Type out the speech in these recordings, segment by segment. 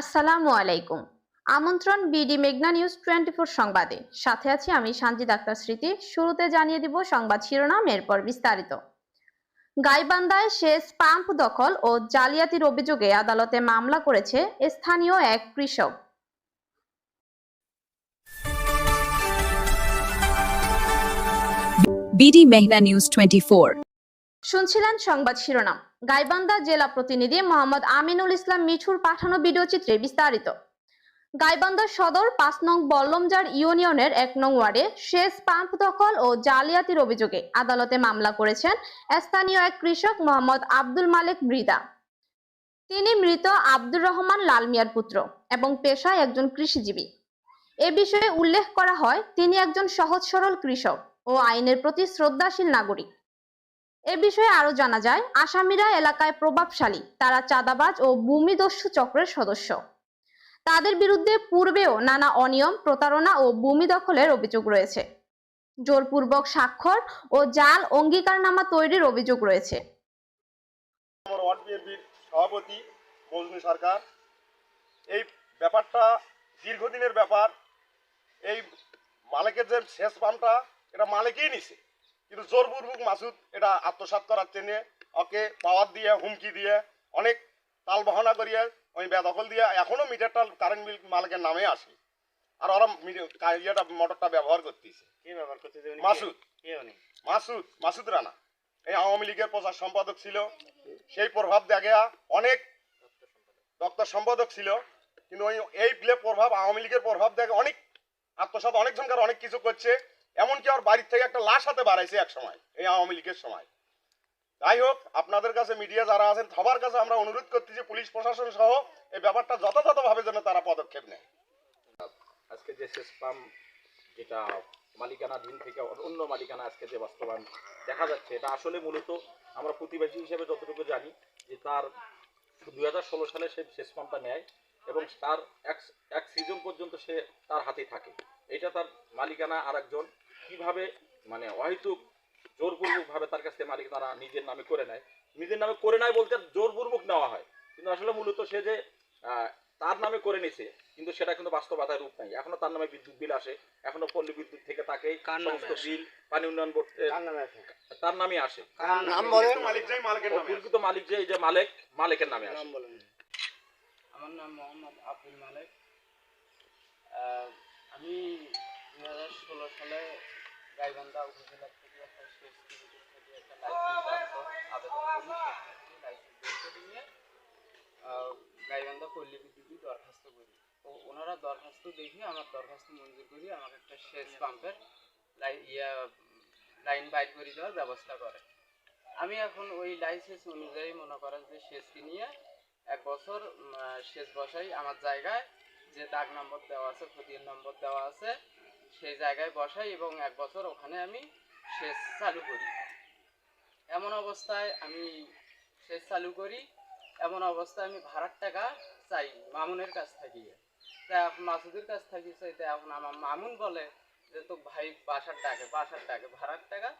আসসালামু আলাইকুম। আমন্ত্রণ বিডি মেঘনা নিউজ টোয়েন্টি ফোর সংবাদে। সাথে আছি আমি সানজিদ আক্তার স্মৃতি। শুরুতে জানিয়ে দিব সংবাদ শিরোনাম, এরপর বিস্তারিত। গাইবান্ধায় শেষ পাম্প দখল ও জালিয়াতির অভিযোগে আদালতে মামলা করেছে স্থানীয় এক কৃষক। BD Mehna News 24. শুনছিলেন সংবাদ শিরোনাম। গাইবান্ধা জেলা প্রতিনিধি মোহাম্মদ আমিনুল ইসলাম মিঠুর পাঠানো ভিডিও চিত্রে বিস্তারিত। গাইবান্ধা সদর পাঁচ নং বল্লমজার ইউনিয়নের এক নং ওয়ার্ডে শেষ পাম্প দখল ও জালিয়াতির অভিযোগে আদালতে মামলা করেছেন স্থানীয় এক কৃষক মোহাম্মদ আব্দুল মালেক মৃদা তিনি মৃত আব্দুর রহমান লাল মিয়ার পুত্র এবং পেশায় একজন কৃষিজীবী। এ বিষয়ে উল্লেখ করা হয়, তিনি একজন সহজ সরল কৃষক ও আইনের প্রতি শ্রদ্ধাশীল নাগরিক। এ বিষয়ে আরও জানা যায়, আসামিরা এলাকায় প্রভাবশালী, তারা চাঁদাবাজ ও ভূমিদস্যু চক্রের সদস্য। তাদের বিরুদ্ধে পূর্বেও নানা অনিয়ম, প্রতারণা ও ভূমি দখলের অভিযোগ রয়েছে। জোরপূর্বক স্বাক্ষর ও জাল অঙ্গীকারনামা তৈরির অভিযোগ রয়েছে। সভাপতি মজনু সরকার, এই ব্যাপারটা দীর্ঘদিনের ব্যাপার, এই মালিকের যে শেষ পাম্পটা এটা মালিকই নিছে। কিন্তু জোরপূর্বক মাসুদ এটা আত্মসাৎ করার জন্যে ওকে পাওয়ার দিয়ে হুমকি দিয়ে অনেক তাল বহনা করিয়ে ওই বেদখল দিয়ে এখনও মিটারটা কারেন্ট বিল মালিকের নামে আসে। আর ওরা ইয়েটা মোটরটা ব্যবহার করতেছে। কে ব্যবহার করতেছে মাসুদ। মাসুদ মাসুদ রানা। এই আওয়ামী লীগের প্রচার সম্পাদক ছিল। সেই প্রভাব দেখা অনেক দপ্তর সম্পাদক ছিল। কিন্তু ওই এই প্রভাব আওয়ামী লীগের প্রভাব দেখে অনেক আত্মসাৎ অনেক জনকার অনেক কিছু করছে। এমনকি আর বাড়ির থেকে একটা লাশ হাতে বাড়াইছে এক সময়, এই আওয়ামী লীগের সময়। যাই হোক, আপনাদের কাছে মিডিয়া যারা আছেন, সবার কাছে আমরা অনুরোধ করতেছি পুলিশ প্রশাসন সহ এই ব্যাপারটা যথাযথভাবে যেন তারা পদক্ষেপ নেয়। আজকে যে শেষ পাম্প যেটা মালিকানাধীন থেকে অন্য মালিকানা আজকে যে বাস্তবায়ন দেখা যাচ্ছে, এটা আসলে মূলত আমরা প্রতিবেশী হিসেবে যতটুকু জানি যে তার দুই হাজার ষোলো সালে সে শেষ পাম্পটা নেয় এবং তার এক এক সিজন পর্যন্ত সে তার হাতে থাকে। এটা তার মালিকানা আর একজন কীভাবে মানে অহেতুক জোরপূর্বকভাবে তার কাছ থেকে মালিকানা নিজের নামে করে নেয়। নিজের নামে করে নেয় বলতে জোরপূর্বক নেওয়া হয়। কিন্তু আসলে মূলত সে যে তার নামে করে নিছে কিন্তু সেটা কিন্তু বাস্তবতায় রূপ নাই এখনও তার নামে বিদ্যুৎ বিল আসে এখনও পল্লী বিদ্যুৎ থেকে তাকে সমস্ত বিল পানি উন্নয়ন বোর্ড তার নামে আসে। মালিক প্রকৃত মালিক যে এই যে মালিক মালিকের নামে আসে। আমার নাম মোহাম্মদ আব্দুল মালেক। আমি দু হাজার ষোলো সালে গাইবান্ধা উপজেলা থেকে একটা শেষ লাইসেন্স আবেদন করি সেখানে লাইসেন্স বের গাইবান্ধা পল্লী বিদ্যুৎ দরখাস্ত করি। তো ওনারা দরখাস্ত দেখে আমার দরখাস্ত মঞ্জুর করি আমাকে একটা সেচ পাম্পের ইয়া, লাইন বাইর করে দেওয়ার ব্যবস্থা করে। আমি এখন ওই লাইসেন্স অনুযায়ী মনে করেন যে সেচকে নিয়ে এক বছর সেচ বসাই আমার জায়গায়, যে দাগ নম্বর দেওয়া আছে, খতিয়ান নম্বর দেওয়া আছে সেই জায়গায় বসাই এবং এক বছর ওখানে আমি সেচ চালু করি। এমন অবস্থায় আমি সেচ চালু করি, এমন অবস্থায় আমি ভাড়ার টাকা চাই মামুনের কাছ থেকে। তা এখন মাসুদের কাছ থেকে চাই, তা এখন আমার মামুন বলে যে তো ভাই বাসার ডাকে বাসার ডাকে, ভাড়ার টাকা,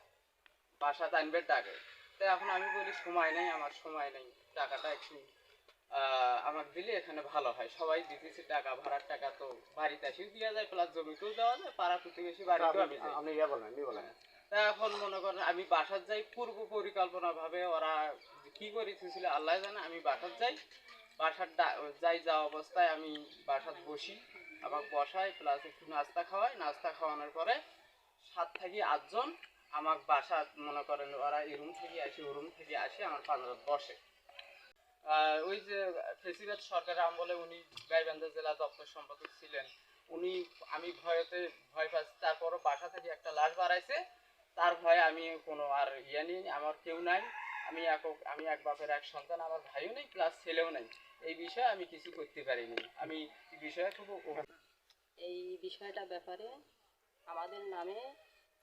বাসা টানবে ডাকে। তাই এখন আমি বলি, সময় নেই, আমার সময় নেই, টাকাটা একটু আমাকে দিলে এখানে ভালো হয়। সবাই দিতেছে টাকা ভাড়ার টাকা তো বাড়িতে এসেও দেওয়া যায় প্লাস জমিতেও দেওয়া যায় পাড়া প্রতিবেশী বাড়িতেও আমি আপনি ইয়া বলেন বলেন। তা এখন মনে করেন আমি বাসার যাই পূর্ব পরিকল্পনা ভাবে ওরা কি করেছিল আল্লাহ জানে আমি বাসার যাই। বাসার যাই যাওয়া অবস্থায় আমি বাসার বসি আমাকে বসাই প্লাস একটু নাস্তা খাওয়াই। নাস্তা খাওয়ানোর পরে সাত থেকে আটজন আমার বাসা মনে করেন ওরা এই রুম থেকে আসে ও রুম থেকে আসে আমার পাঁচরাত বসে। ওই যে ফেসিবাদ সরকারের আমলে উনি গাইবান্ধা জেলা দপ্তর সম্পাদক ছিলেন। উনি, আমি ভয়তে ভয় পাচ্ছি, তারপরও বাসা থেকে একটা লাশ বাড়াইছে। তার ভয়ে আমি কোনো আর ইয়ে নেই, আমার কেউ নাই। আমি একক আমি এক বাপের এক সন্তান, আমার ভাইও নেই প্লাস ছেলেও নেই। এই বিষয়ে আমি কিছু করতে পারিনি। আমি এই বিষয়ে খুব এই বিষয়টা ব্যাপারে আমাদের নামে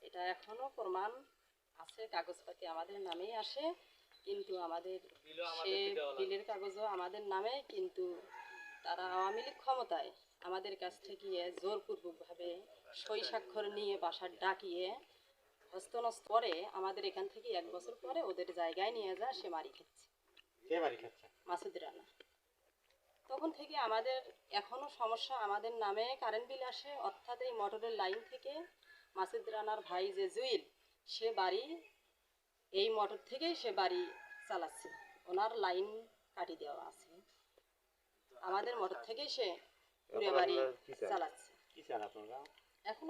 এটা এখনও প্রমাণ আছে, কাগজপাতি আমাদের নামেই আসে। কিন্তু আমাদের সে বিলের কাগজও আমাদের নামে কিন্তু তারা আওয়ামী লীগ ক্ষমতায় আমাদের কাছ থেকে জোরপূর্বকভাবে সই স্বাক্ষর নিয়ে বাসার ডাকিয়ে হস্তনস্ত করে আমাদের এখান থেকে এক বছর পরে ওদের জায়গায় নিয়ে যা সে মারি খাচ্ছে? মাসুদ রানা। তখন থেকে আমাদের এখনও সমস্যা আমাদের নামে কারেন্ট বিল আসে অর্থাৎ এই মোটরের লাইন থেকে মাসুদ রানার ভাই যে জুইল সে বাড়ি এই মোটর থেকেই সে বাড়ি চালাচ্ছে। ওনার লাইন কাটি দেওয়া আছে। আমাদের মোটর থেকেই সে পুরো বাড়ি চালাচ্ছে। এখন